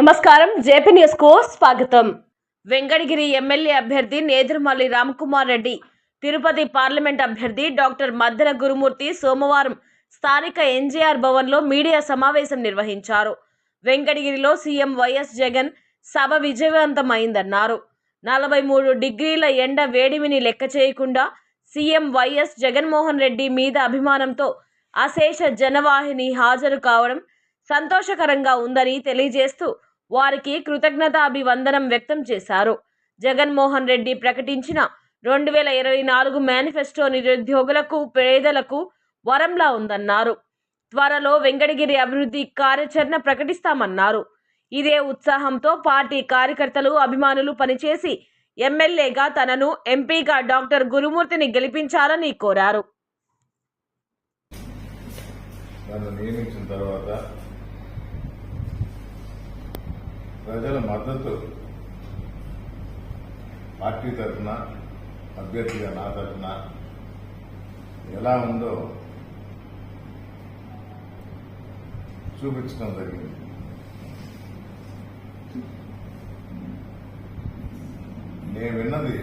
నమస్కారం. జేపీ న్యూస్కు స్వాగతం. వెంకటగిరి ఎమ్మెల్యే అభ్యర్థి నేదురుమల్లి రామ్కుమార్ రెడ్డి తిరుపతి పార్లమెంట్ అభ్యర్థి డాక్టర్ మద్దెల గురుమూర్తి సోమవారం స్థానిక ఎన్జీఆర్ భవన్లో మీడియా సమావేశం నిర్వహించారు. వెంకటగిరిలో సీఎం వైఎస్ జగన్ సభ విజయవంతమైందన్నారు. నలభై మూడు డిగ్రీల ఎండ వేడిమిని లెక్క చేయకుండా సీఎం వైఎస్ జగన్మోహన్ రెడ్డి మీద అభిమానంతో అశేష జనవాహిని హాజరు కావడం సంతోషకరంగా ఉందని తెలియజేస్తూ వారికి కృతజ్ఞతాభివందనం వ్యక్తం చేశారు. జగన్మోహన్ రెడ్డి ప్రకటించిన రెండు వేల ఇరవై నాలుగు మేనిఫెస్టో నిరుద్యోగులకు పేదలకు వరంలా ఉందన్నారు. త్వరలో వెంకటగిరి అభివృద్ధి కార్యాచరణ ప్రకటిస్తామన్నారు. ఇదే ఉత్సాహంతో పార్టీ కార్యకర్తలు అభిమానులు పనిచేసి ఎమ్మెల్యేగా తనను ఎంపీగా డాక్టర్ గురుమూర్తిని గెలిపించాలని కోరారు. నియమించిన తర్వాత ప్రజల మద్దతు పార్టీ తరఫున అభ్యర్థిగా నా తరఫున ఎలా ఉందో చూపించడం జరిగింది. నేను విన్నది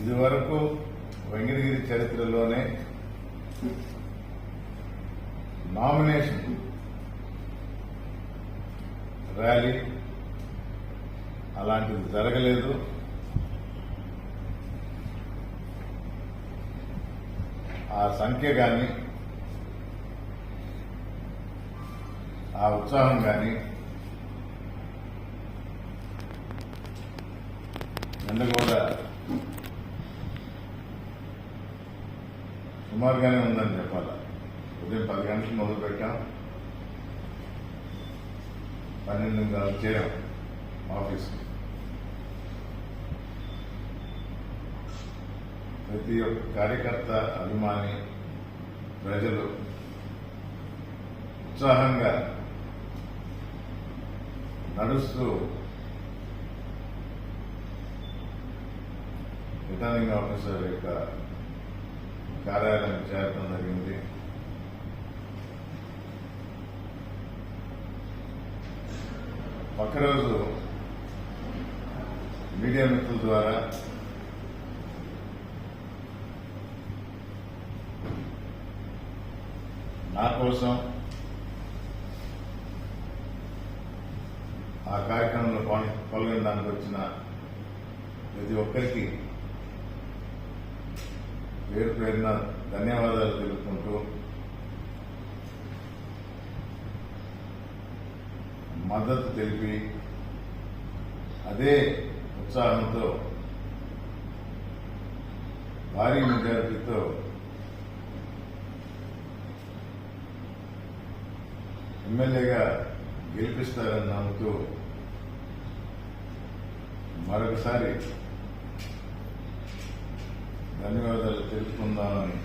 ఇదివరకు వెంకటగిరి చరిత్రలోనే నామినేషన్ ర్యాలీ. అలాంటిది జరగలేదు. ఆ సంఖ్య కానీ ఆ ఉత్సాహం కానీ నిన్న కూడా సుమారుగానే ఉందని చెప్పాలి. ఉదయం పది గంటలకు మొదలు పెట్టాం పన్నెండు గంటలకు చేరాం ఆఫీస్కి. ప్రతి ఒక్క కార్యకర్త అభిమాని ప్రజలు ఉత్సాహంగా నడుస్తూ రిటర్నింగ్ ఆఫీసర్ యొక్క కార్యాలయం చేరడం జరిగింది. ఒకరోజు మీడియా మిత్రుల ద్వారా నా కోసం ఆ కార్యక్రమంలో పాల్- పాల్గొనడానికి వచ్చిన ప్రతి ఒక్కరికి పేరు పేరున ధన్యవాదాలు తెలుపుకుంటూ మద్దతు తెలిపి అదే ఉత్సాహంతో భారీ మెజారిటీతో ఎమ్మెల్యేగా గెలిపిస్తారని నమ్ముతూ మరొకసారి ధన్యవాదాలు తెలుపుకుందామని